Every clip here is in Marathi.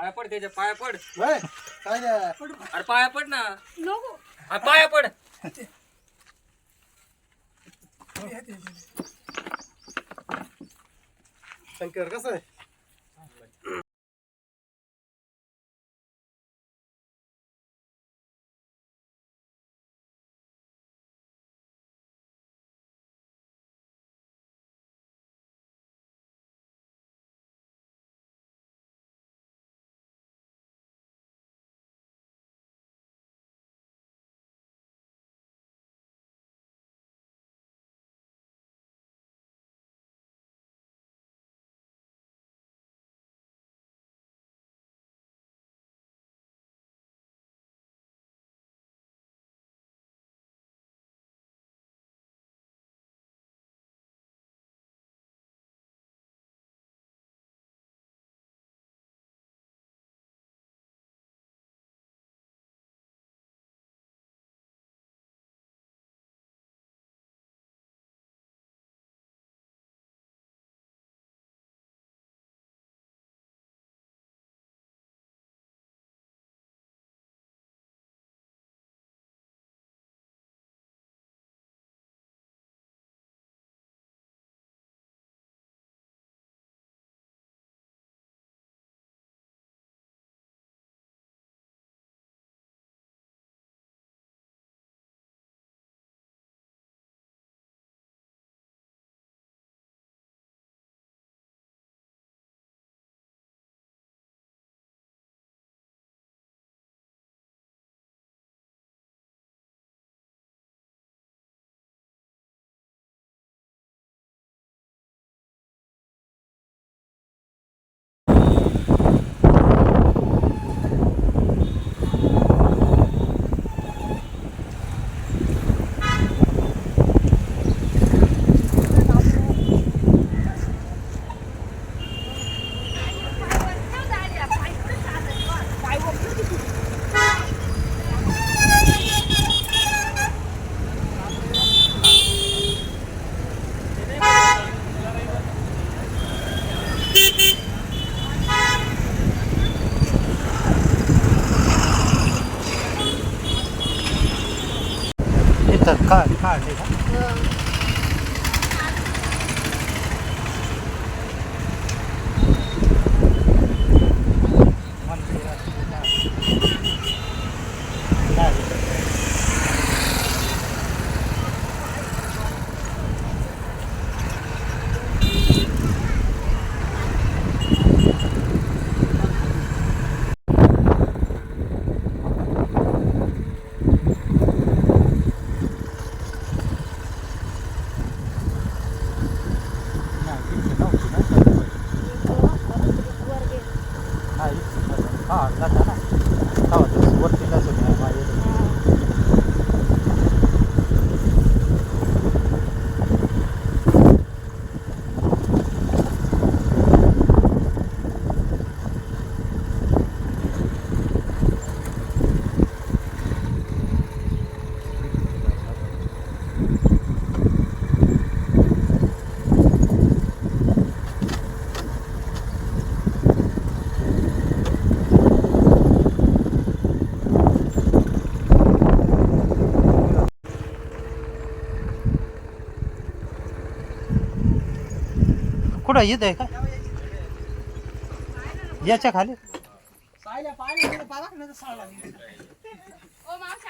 पाया पड त्याच्या पाया पड होय? काय नाही. अरे पाया पड ना नको अरे पाया पड शंकर कसं आहे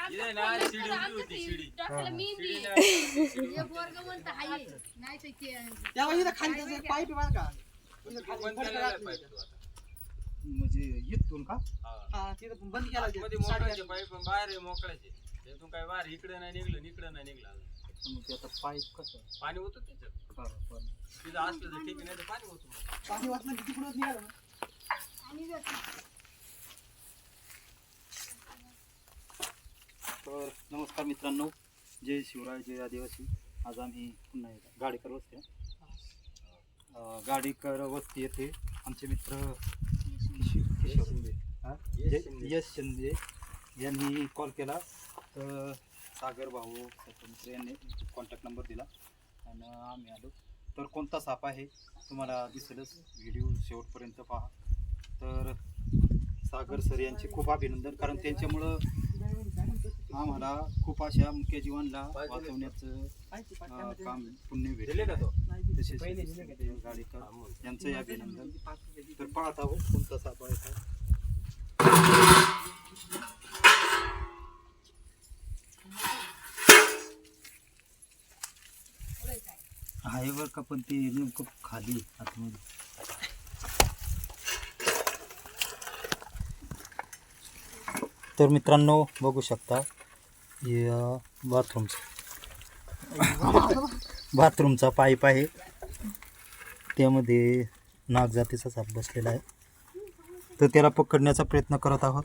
केलेला आहे घातली. पाईप तो आता. म्हणजे इथून का? तिथं बंद केला बाहेर मोकळ्याचे. त्यातून काय बाहेर इकडे नाही निघलं इकडे नाही निघलं. अजून. मग ते आता पाईप कसं? पाणी होतं त्याच्यात. बरं, बरं. तिथं असलं तर ठीक आहे, नाही तर पाणी होतं मग. पाणी वाचलं की तिकडूनच निघालं ना. तर नमस्कार मित्रांनो जय शिवराय जय आदिवासी आज आम्ही पुन्हा एकदा गाडीकर वस्ती अं, गाडीकर वस्ती येथे आमचे मित्र किशोर किशोर हा? यश शिंदे. यश शिंदे यांनी कॉल केला तर सागर भाऊ यांनी कॉन्टॅक्ट नंबर दिला आणि आम्ही आलो तर कोणता साप आहे तुम्हाला दिसेलच व्हिडिओ शेवटपर्यंत पहा तर सागर सर यांचे खूप अभिनंदन कारण त्यांच्यामुळं आम्हाला खूप अशा मुख्य जीवनला वाचवण्याचं काम पुण्य दिले का भेटले तो नाही, तसेच का? गाडीकर हा. यांचंही अभिनंदन. तर पाहत आहोत कोणता सापा आहे आहे बरं का पण ते नेमकं खाली आतमध्ये. तर मित्रांनो बघू शकता हे अं, बाथरूमचं. बाथरूमचा पाईप आहे. त्यामध्ये नागजातीचा साप बसलेला आहे. तर त्याला पकडण्याचा प्रयत्न करत आहोत.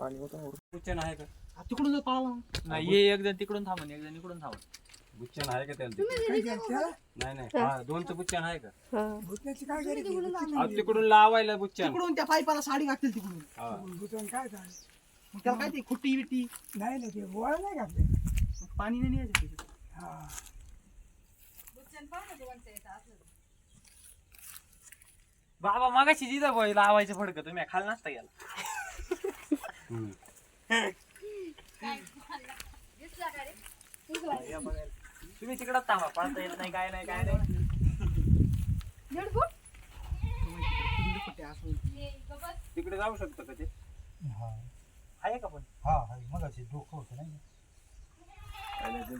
बुच्चन आहे का? तिकडून जर पळाला नाही ये एक जण तिकडून थांबून एक जण इकडून थांबून बुच्चन आहे का त्याला तिकडे? नाही नाही. हा. दोनचं बुच्चन आहे का? अहो, तिकडून लावायला बुच्चन. तिकडून त्या पाईपाला साडी घातली तिकडून. हा. मग त्याला काय ते खुट्टी बिट्टी? नाही नाही ते गोळा नाही घातले पाणी नाही त्याच्यात. हा. बाबा मागाशी जिथं बोय लावायचं फडकं तुम्ही खाल नसता गेला हम्म. दिसला का रे? तुम्ही तिकडं थांबा पळता येत नाही काय नाही काय नाही? तिकडे असं. हे जाऊ शकतं का ते? आहे का पण? हा मग डोकं होतं नाही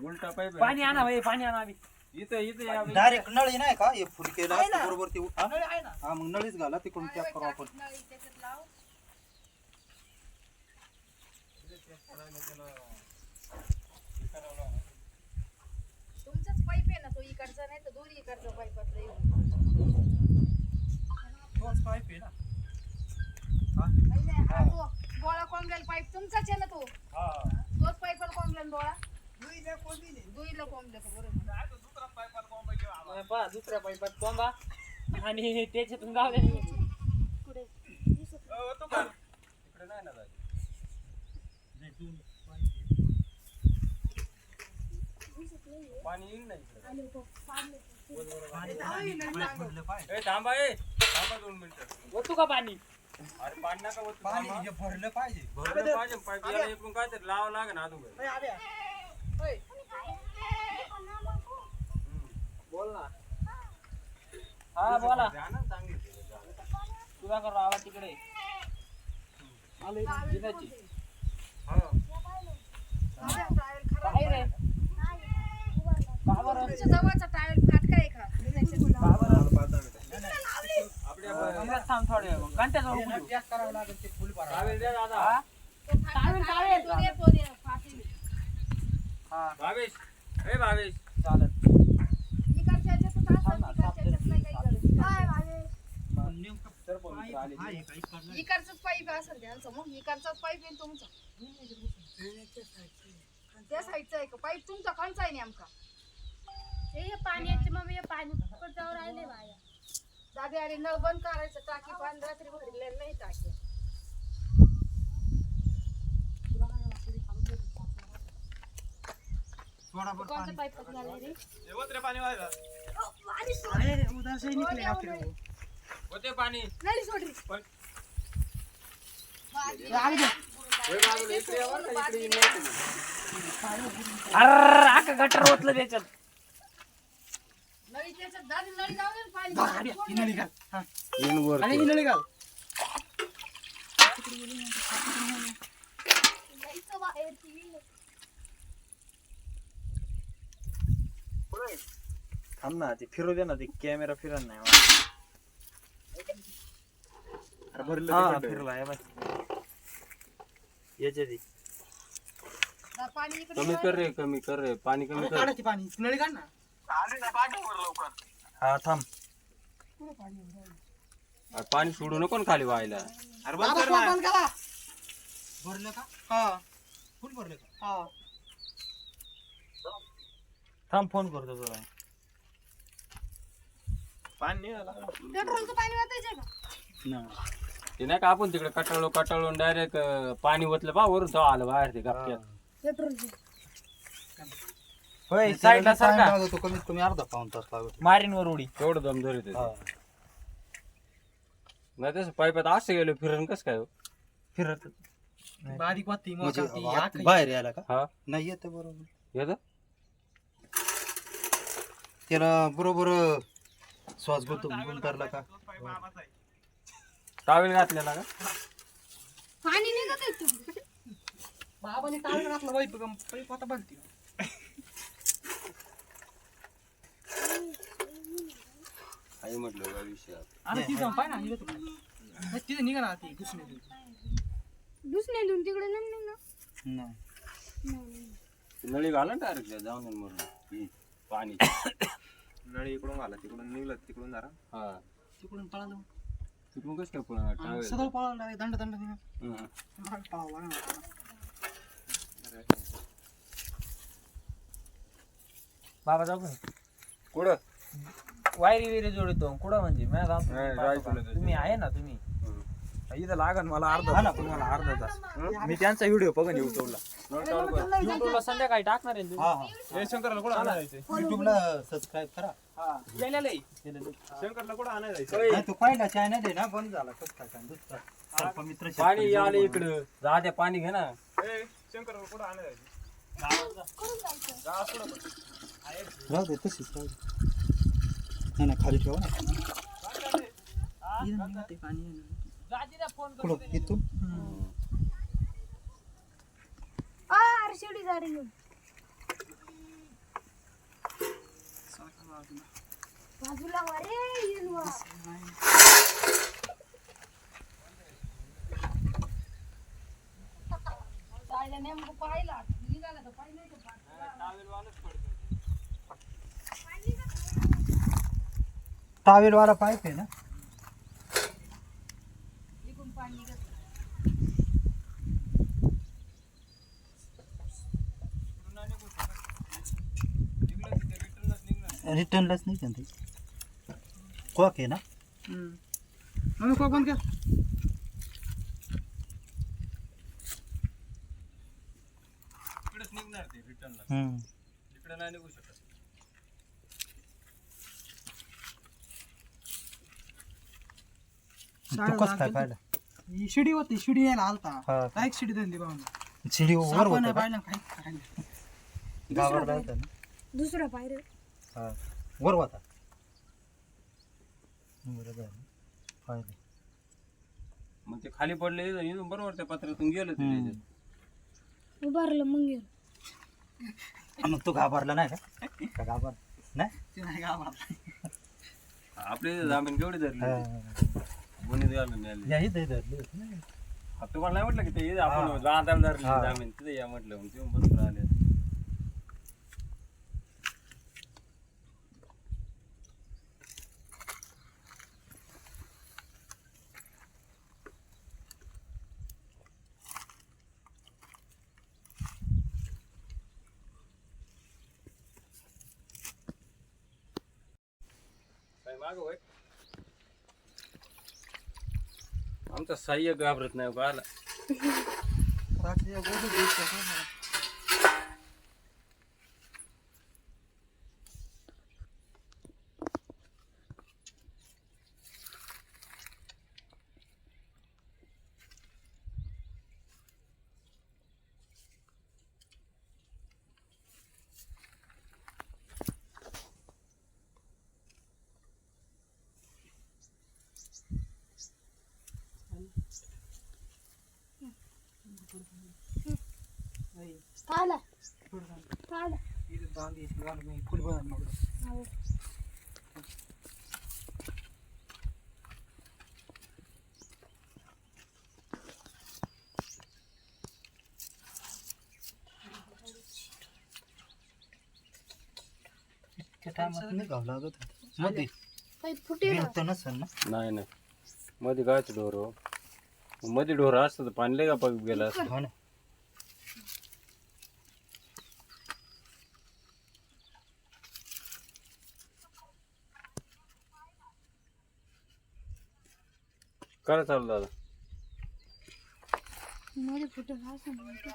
उलटा पाईप पाणी आणा भाई पाणी आणा आम्ही. इथं इथं या डायरेक्ट नळी नाही का? हे आहे ना. बरोबर ते हा? नळी आहे ना. हा मग नळीच घाला तिकडून टॅप करू आपण नळी त्याच्यात लाव. तुमचाच पाईप आहे ना तो इकडचा नाही तर दोन्ही इकडचा पाईप तोच पाईप आहे ना. तो गोळा कोंबलेला पाईप तुमचाच आहे ना तो? तोच पाईपाला कोंबला डोळा? दुईला कोंबले का बरोबर. पहा दुसऱ्या पाईपात कोंबा. आणि त्याच्यातून गाव द्या तिकडे नाही ना जायचं. पाणी येईल ना ए थांबा ए. थांबा दोन मिनिटं. ओतू का पाणी? अरे पाणी नका पाणी. हे भरलं पाहिजे. भरलं पाहिजे याला इकडून काय तरी लावावं लागेल आब्या. ओय, बोल ना. हा बोला. ना तुला करू आवाज तिकडे. जिनाची. हा काय रे? तुमच्या जवळचा टावेल फाटका आहे का? थांब थोडे. करावं लागेल ते फुल दादा. हा? तो फाटका टावेल, तो दे, तो दे, फाटेल. हा. भावेश. ए भावेश. चालत इकडच्या असं, नाही काही गरज. हा, हे काही करणार. इकडचंच पाईप असेल त्यांचं मग इकडचाच पाईप आहे तुमचा? त्या साईडचा आहे का? पाईप तुमचा कोणचा आहे नेमका. हे पाण्याचे मग हे पाणी पटावर राहिले बाया. दादे अरे नळ बंद करायचं टाकी पाणी रात्री भरलेलं नाही टाकी. सोडा बरं कोणतं पाणी. पाईप झालं रे? अरे, उधर से निकले आपके वो. होते पाणी. नळी सोडली. पण- ए, आगे जा. हे बाजूला इकडे या बरं का, इकडे येऊन नाही तुम्ही. अर्र आका गटर ओतलं त्याच्यात. थांब ना ते फिरू दे ना ते कॅमेरा फिरत नाही. हा फिरला आहे बस याच्या कमी कर रे कमी कर रे. पाणी कमी कर. पाणी. नळी काढ ना. हा थांब. अरे पाणी सोडू नको ना खाली व्हायला. फोन बंद करा. भरलं का? हा. फुल भरलं का? हा. थांब फोन करतो तुला पाणी पेट्रोलचं पाणी वाचायचं का? ते नाही का आपण तिकडे कटाळलो कटाळलो डायरेक्ट पाणी ओतलं पा वरून तो आलं बाहेर ते गपक्यात होय साईडला सारखा. लागतो कमीत कमी अर्धा पाऊन तास लागतो. मारीन वर उडी. तेवढं दम धरीत हा. नाही तसं पाईपात असं गेलो फिरण कसं काय हो? फिरत. बारीक वाटते म्हणजे आत- बाहेर यायला का? हा. नाही येत बरोबर. येतं? त्याला बरोबर श्वास गुंत गुंतरला का? टावेल घातलेला का? पाणी निघत आहे. बाबाने टाळून घातलं पाईप पाईप आता बांधते आई म्हटलं का विषय आता ती जाऊन पाय ना निघत तिथे निघा ना ती घुसणे दुसऱ्या दोन तिकडे नाही निघणार. नाही. नळी घाला डायरेक्ट जाऊन म्हणून ही, पाणी. नळी इकडून घाला तिकडून निघलं तिकडून जरा. हा. तिकडून पळा जाऊन तिकडून कसं काय टावेल सदळ पळायला लागले दंड दंड हं. पळावं बाबा जाऊ का? कुठं? वायरी विरी जोडतो. कुठं म्हणजे? जातो. नाही, जायचं? नाही. तुम्ही आहे ना तुम्ही? हं. इथं लागन मला अर्धा तास. तुम्हाला अर्धा तास. मी त्यांचा व्हिडिओ बघन युट्यूबला नळ चालू. युट्यूबला संध्याकाळी टाकणार आहे ना तुम्ही? ए, शंकरला कुठं आणायचं हा युट्यूबला सबस्क्राईब करा. आहे. शंकरला कुठं नाही तो पहिला चॅनल आहे ना बंद झाला दुसरा. सर्पमित्र पाणी शेतकरी आले. इकडं. जा द्या पाणी घे ना. शंकरला कुठं राहू दे तशीच राहू दे. नाही ना खाली ठेवा ना इथून. बाजूला नेमकं पाहिला निघाला तर पाहिजे नाही तर टावेल वाला पाईप आहे ना? निघत रिटर्नलाच नाही का ते. कॉक आहे ना? मम्मी कोक बंद कर इकडेच निघणार ते रिटर्नला हम्म. इकडे नाही निघू शकत तो कसं काय पाहिला ही शिडी होती शिडी यायला आलता हा. डायरेक्ट शिडी धरली बाबा शिडी वर सापा होतं नाही का? पाहिलं काही काही. गावाला होता ना दुसरा पायरे हा वर होता. पाहिलं मग ते खाली पडले इथून बरोबर त्या पत्रातून गेलं ते. त्याच्यात. उभारलं मग गेलं. मग तू घाबरला नाही का का घाबर नाही ते नाही गावाला आपले इथं जामीन केवढे धरले हा. गुन्हे द्यायला मिळाले या इथं धरली होती ना. आता तुम्हाला नाही म्हटलं की ते आपण बांधायला धरले. जामीन तिथे या म्हटलं मग ते आले काय मागं होय? आमचा सहाय्य घाबरत नाही हो का आला. रात्री या गोष्टी दिसतात ना मला. आला आला इथं बांध यायची, बांध नाही, फुल बांध नको. त्या टायमात निघावं लागत होतं. मध्ये. काही फुटे भिंत नसेल ना? नाही नाही. मध्ये गायचं ढोर हो. मध्ये ढोर असतं तर पाणी लय का पग गेला असतं. हो ना. करा चालू दादा. मध्ये फुटे असं म्हणते.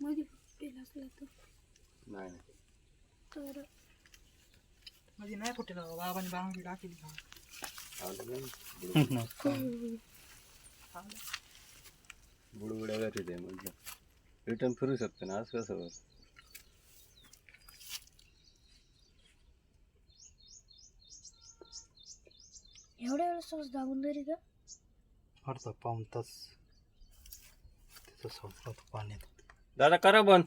मध्ये फुटेल असलं तर. नाही नाही. तर म्हणजे नाही कुठे लावा बाबांनी बांगडी टाकली का? बुडबुड्या घरी ते म्हटलं. रिटर्न फिरू शकतो ना असं कसं एवढ्या वेळेस सॉस दाबून तरी का? अर्धा पाऊन तास. तिथं सोडलं होतं पाण्यात दादा करा बंद.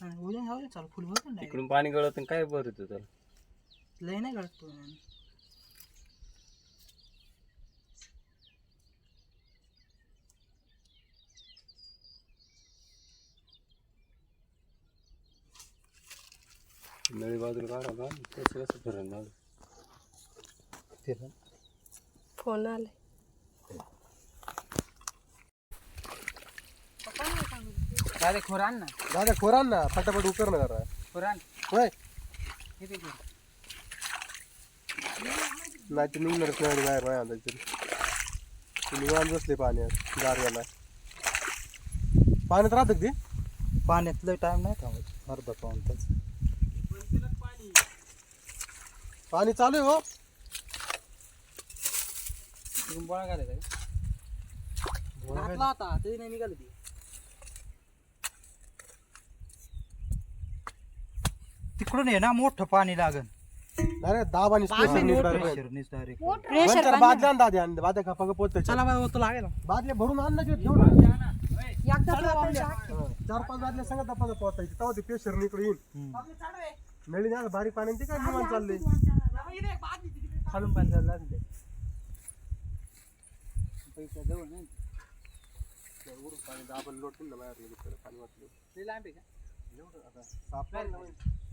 उद्या जाऊ चाल फुल भरून नाही इकडून पाणी गळत आणि काय बरं होतं त्याला? लय नाही गळत तो नळी बाजूला काढा का कसं कसं ना फोन आले दादा खोरान ना. दादा खोरान ना. फटाफट उकर ना जरा खोरान होय. किती खोर नाही ते निघणारच नाही बाहेर नाही आलं तरी ते निवांत बसले पाण्यात गारव्याला. पाण्यात राहतं का ते? पाण्यात लय टाइम नाही थांबत. अर्धा पाऊन तास पाणी चालू आहे हो. तुम्ही बोळा घालायचा का होता तरी नाही निघालं ती. तिकडून आहे ना मोठं पाणी लागन. डायरेक्ट दाब आणि स्पेशल न्यूज डायरेक्ट प्रेशरनीच डायरेक्ट दोन चार बादल्या आण दाद्या आणि बाद्या खापा पोहोच चला बाबा तो लागेल. बादल्या भरून आण ना ठेव ना. चार पाच बादल्या सांगत आपण पोहोचायची तेव्हा ते प्रेशर इकडे येईल. नळी नाही बारीक पाणी ते काय निवांत चाललंय? खालून पाणी चाललं असेल ते वरून पाणी दाबल लोटून ना बाहेर लगेच त्याला पाणी का? एवढं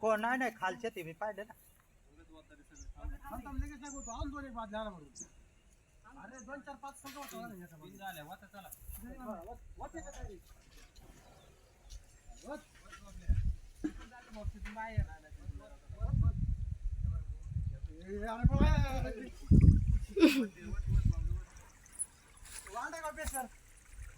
कोण? नाही नाही खालच्या ते मी पाहिलं ना. अरे दोन चार पाच संघ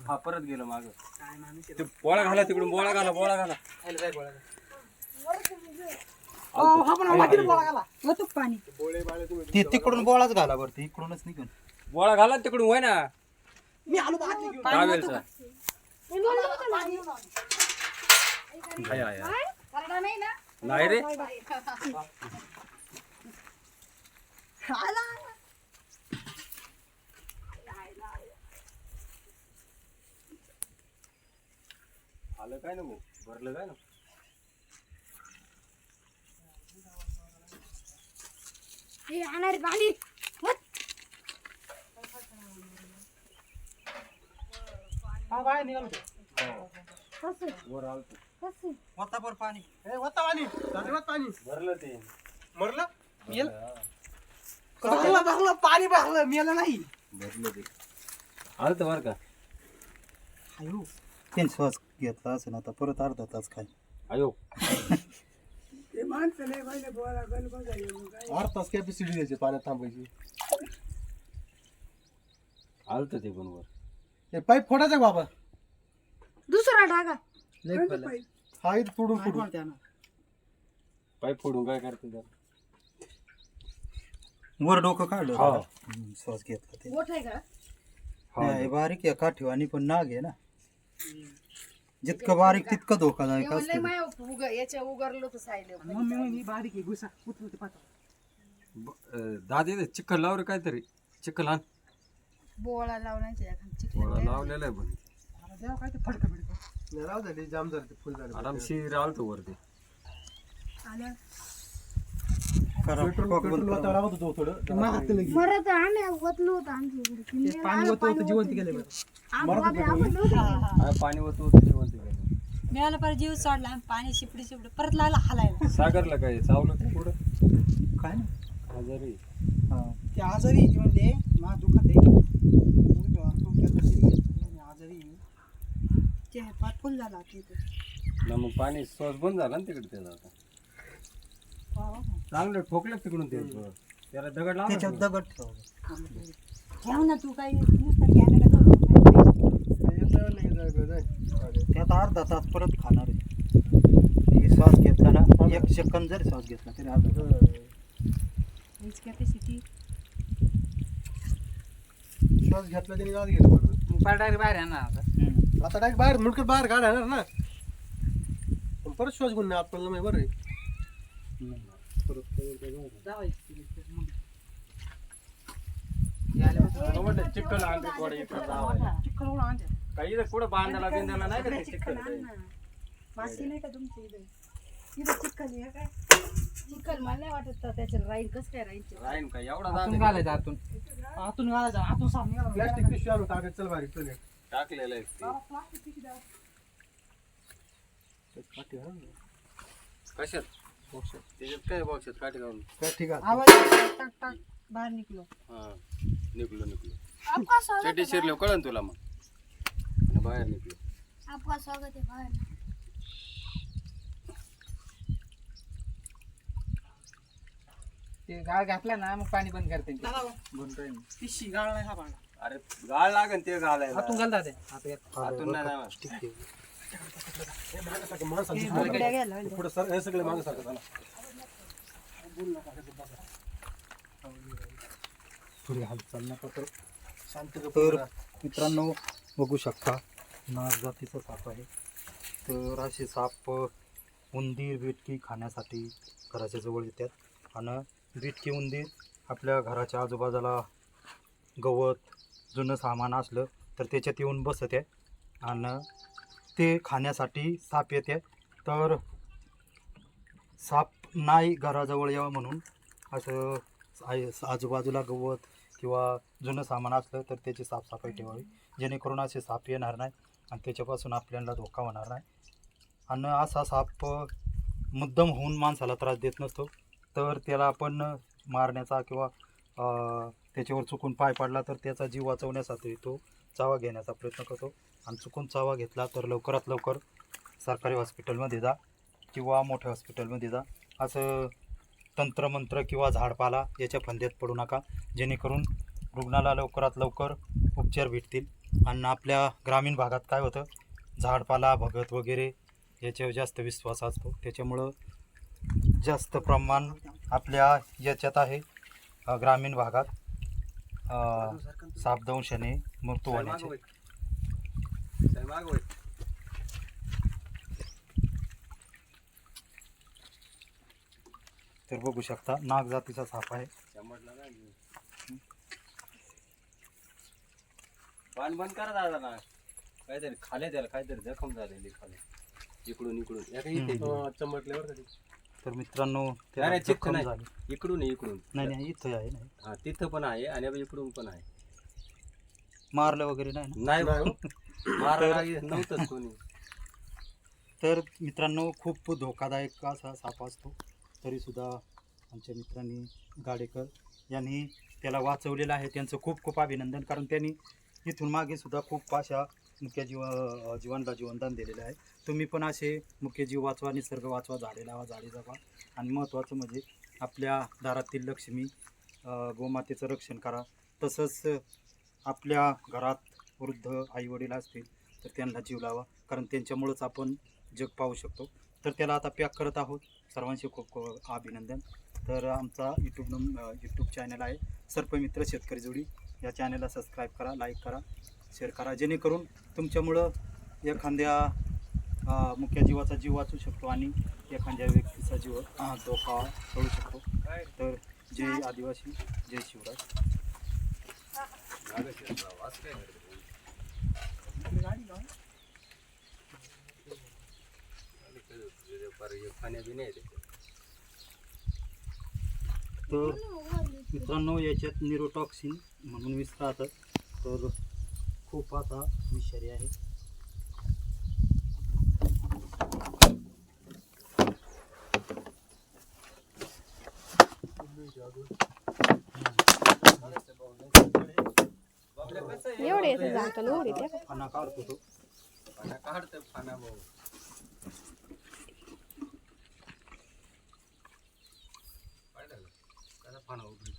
हा परत गेलो माग. काय माणूस आहे ते बोळा घाला तिकडून बोळा घाला बोळा घाला. हा पण ते तिकडून बोळाच घाला बरं ते इकडूनच निघून बोळा घाला तिकडून होय ना? मी आलो हाय हाय हाय. नाही रे. आलं. काय ना भाऊ भरलं काय ना? हे आणणार पाणी हा बाहेर निघालो ते. कसं? वर आलतो कसं? वताभर पाणी. ए, वत्ता पाणी. धन्यवाद पाणी? भरलं ते. मरलं? मेल? पाणी बघलं मेलं नाही. भरलं ते. आलत बर का? अयो तीन श्वास घेतला असेल आता परत अर्धा तास खाली. अयो ते माणसं नाही बोला आठ तास कॅपॅसिटी द्यायची पाण्यात थांबायची. आलत ते पण वर. हे पाईप फोडायचा का बाबा. दुसरा टाका लय. हा इथं फोडून फोडून? पाईप फोडून काय करते त्याला? वर डोकं काढलं हा. हम्म, श्वास घेतला ते मोठ आहे का? नाही, हे बारीक आहे काठीवाणी पण नाग आहे ना. जितकं बारीक तितकं धोकादायक असतं. माय उग याच्या उगारलं सायले मम्मी बारीक आहे घुसा उचलू ते पाठव. दादा चिखल लाव रे काहीतरी? चिखल आण. बोळा लावण्याच्या थोडा लावलेला आहे पण. आता द्यावं काय ते फडकं बिडकं. नाही, राहू झाली जाम झाली फुल झाली. आरामशीर आलतो वरती. आलं. करा, पेट्रोल टोक पेट्रोल बंद करा. वाचावं लागत होतं थोडं. मागत लगे परत आम्ही ओतलो होतो आमच्या इकडे. ते पाणी होतं होतं जिवंत गेलं बरं. आम्ही आपण नव्हतो. हा, पाणी होत होतं जेवण ते करायचं. मिळालं परत जीव सोडला पाणी शिपडी शिपडी परत लागला हलायला. सागरला काय चावलं का पुढं? काय ना आजारी हा. ते आजारी आहे ती म्हणते मा दुखत आहे. तो आजारी आहे. ते पाठ फुल झाला तिथे ना मग पाणी श्वास बंद झाला ना तिकडे त्याचा आता. चांगलं ठोकलं तिकडून ते. त्याला दगड लावला? दगड ठेवा ठेव ना तू काही नुसतं करून येतं नाही जायचं, जाय. त्यात अर्धा तास परत खाणार आहे. हे श्वास घेतला ना एक सेकंद जरी श्वास घेतला तरी अर्धा तास. कॅपॅसिटी श्वास घेतला तरी जात गेलं बरोबर डायरेक्ट बाहेर आहे ना आता डायरेक्ट बाहेर मुंडकं बाहेर काढणार ना. पण परत श्वास घेऊन नाही आपल्याला माहिती बरं वाटलं चिखल आणते. चिखल आणते. काही इथं कुठं बांधायला बिंदायला नाही का ते चिखल? माशी नाही का तुमची इथे? इथं चिकन आहे काय? चिखल मला नाही वाटत तर त्याच्याला राहील. कसं काय राहील ते. राहीन का? एवढा आतून दांडा घालायचं आतून. आतून घालायचं. आतून साफ निघाला प्लॅस्टिक पिशवी चल बारीक चल. टाकलेलं आहे ते. कशात? त्याच्यात काय बॉक्सात घालून. काय ठीक आहे आवाज टाक टाक बाहेर निघलो. हा. निघलो निघलो. चटी शिरलो कळन तुला मग. बाहेर निघलो. आपका स्वागत है बाहर ते गाळ घातला ना मग पाणी बंद करते ते. पिशी गाळ नाही हा अरे गाळ लागन ते घालायला आतून घालता ते आता एक. आतून नाही जाणार. पुढे सर हे सगळे मागे सारखं झालं थोडी हालचाल नका करू. शांत तर मित्रांनो बघू शकता नाग जातीचा साप आहे. तर असे साप उंदीर बिटकी खाण्यासाठी घराच्या जवळ येतात. आणि बिटकी उंदीर आपल्या घराच्या आजूबाजूला गवत जुनं सामान असलं तर त्याच्यात येऊन बसत आहे आणि ते खाण्यासाठी साप येते तर साप नाही घराजवळ यावं म्हणून असं आहे- आजूबाजूला गवत किंवा जुनं सामान असलं तर त्याची साफसफाई ठेवावी. जेणेकरून असे साप येणार नाही आणि त्याच्यापासून आपल्याला धोका होणार नाही. आणि असा साप मुद्दम होऊन माणसाला त्रास देत नसतो. तर त्याला आपण मारण्याचा किंवा त्याच्यावर चुकून पाय पडला तर त्याचा जीव वाचवण्यासाठी तो चावा घेण्याचा प्रयत्न करतो. आणि चुकून चावा घेतला तर लवकरात लवकर सरकारी हॉस्पिटलमध्ये जा किंवा मोठ्या हॉस्पिटलमध्ये जा. असं तंत्रमंत्र किंवा झाडपाला याच्या फंद्यात पडू नका. जेणेकरून रुग्णाला लवकरात लवकर उपचार भेटतील. आणि आपल्या ग्रामीण भागात काय होतं? झाडपाला भगत वगैरे याच्यावर जास्त विश्वास असतो. त्याच्यामुळं जास्त प्रमाण आपल्या याच्यात आहे ग्रामीण भागात. सापदंशाने मृत्यू होण्याचे तर बघू शकता नाग जातीचा साप आहे शंभरला नाही. पान बंद करा दादा ना. काहीतरी खाले त्याला काहीतरी जखम झालेली खाले इकडून इकडून. इथे. हो, चमटल्यावर कधी तर मित्रांनो नाही, त्याला नाही, चित्त जखम नाही. झाली. इकडून आहे, इकडून. नाही नाही इथं आहे नाही. हा तिथं पण आहे आणि इकडून पण आहे. मारलं वगैरे नाही ना? नाही. मारायला नव्हतंच कोणी. तर मित्रांनो खूप धोकादायक असा साप असतो. तरीसुद्धा आमच्या मित्रांनी गाडेकर यांनी त्याला वाचवलेलं आहे. त्यांचं खूप खूप अभिनंदन. कारण त्यांनी इथून मागे सुद्धा खूप अशा मुख्य जीव जीवनला जीवनदान दिलेलं आहे. तुम्ही पण असे मुख्य जीव वाचवा निसर्ग वाचवा झाडे लावा झाडे जगवा आणि महत्त्वाचं म्हणजे आपल्या दारातील लक्ष्मी गोमातेचं रक्षण करा. तसंच आपल्या घरात वृद्ध आईवडील असतील तर त्यांना जीव लावा. कारण त्यांच्यामुळंच आपण जग पाहू शकतो. तर त्याला आता पॅक करत आहोत. सर्वांचे खूप खूप अभिनंदन. तर आमचा यूट्यूब नंब यूट्यूब चॅनल आहे. सर्पमित्र शेतकरी जोडी. या चॅनलला सबस्क्राईब करा लाईक करा शेअर करा जेणेकरून तुमच्यामुळं एखाद्या मुख्य जीवाचा जीव वाचू शकतो आणि एखाद्या व्यक्तीचा जीव धोका करू शकतो. तर जय आदिवासी जय शिवराज तर मित्रांनो याच्यात निरोटॉक्सिन म्हणून विष राहतात तर खूप आता विषारी आहे. एवढे येते जातो ना एवढे ते फणा काढतो तो. पाण्या काढतं पाण्या भाऊ. उघडते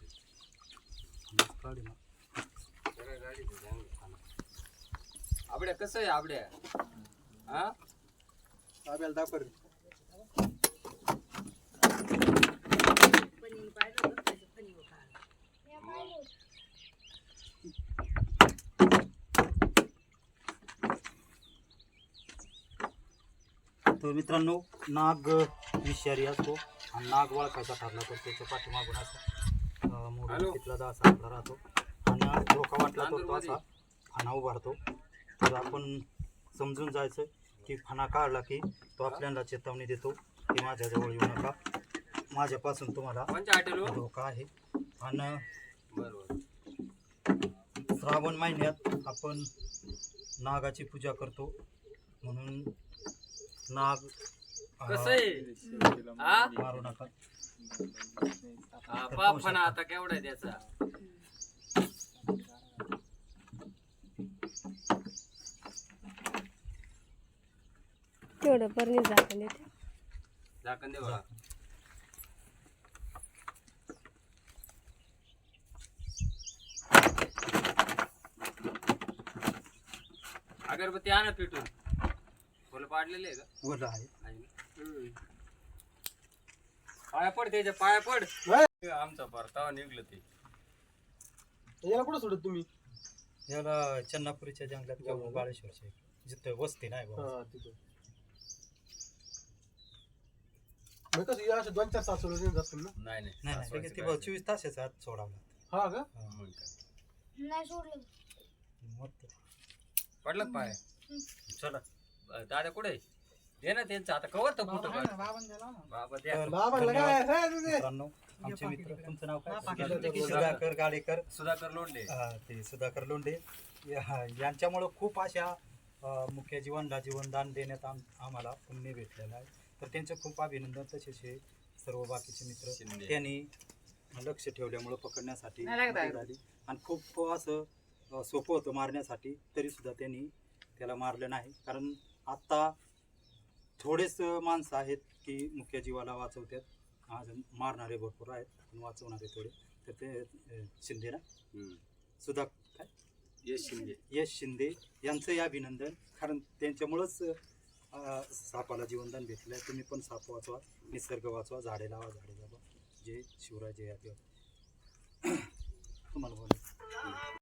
आबड्या कसं आहे आबड्या? हा? आब्याला दाखव रे. तर मित्रांनो नाग विषारी असतो. आणि नाग वळखायचा ठरला तर त्याच्या पाठीमागून असा मोठा. तिथला असा आपला राहतो. आणि धोका वाटला तर तो असा फणा उभारतो. तर आपण समजून जायचं की फणा काढला की तो आपल्याला चेतावणी देतो की माझ्याजवळ येऊ नका. माझ्यापासून तुम्हाला धोका आहे. आणि बरोबर. श्रावण महिन्यात आपण नागाची पूजा करतो. म्हणून नाग अं, कसं आहे? हा मारू नका. पहा फणा आता केवढा आहे त्याचा? तेवढं बरं जातो येते झाकण दे बघा अगरबत्ती आणा पेटून. फुलं पाडलेले आहे का? वरलं आहे? पाया पड त्याच्या पाया पड. आमचा परतावा निघलं ते. याला कुठं सोडत तुम्ही? याला चन्नापुरीच्या जंगलात किंवा बाळेश्वरच्या जिथं वस्ती नाही बाबा हा तिथं. मग कसं हे असे दोन चार तास सोडून जात ना? नाही नाही. नाही नाही. लगेच ते भाऊ चोवीस तासाचा आत सोडावला. हा का? मग काय. नाही सोडलं. मग ते- पडला का पाय चला दादा कुठे आहे? दे ना त्यांचं. आता कवर तर कुठं काढ बाबांना द्याला ना. बाबा द्या. तर बाबा धन्यवाद. काय तुझे. मित्रांनो आमचे मित्र तुमचं नाव काय? सुधाकर. सुधाकर गाडेकर. सुधाकर लोंढे. हा, ते सुधाकर लोंढे. या- यांच्यामुळं खूप अशा अ, मुख्य जीवनला जीवनदान देण्यात आम आम्हाला पुण्य भेटलेलं आहे. तर त्यांचं खूप अभिनंदन. तसेच हे सर्व बाकीचे मित्र शिंदे. त्यांनी लक्ष ठेवल्यामुळं पकडण्यासाठी नाही लागत आहे. मदत झाली. आणि खूप असं अ, सोपं होतं मारण्यासाठी. तरी सुद्धा त्यांनी त्याला मारलं नाही. कारण आत्ता थोडेच माणसं आहेत की मुख्य जीवाला वाचवतात. आज मारणारे भरपूर आहेत पण वाचवणारे थोडे. तर ते शिंदे ना. सुधा काय? यश शिंदे. यश शिंदे यांचंही अभिनंदन. कारण त्यांच्यामुळंच सापाला जीवनदान भेटलं आहे तुम्ही पण साप वाचवा निसर्ग वाचवा झाडे लावा झाडे जगवा जय शिवराय जय आदिवासी. तुम्हाला बोला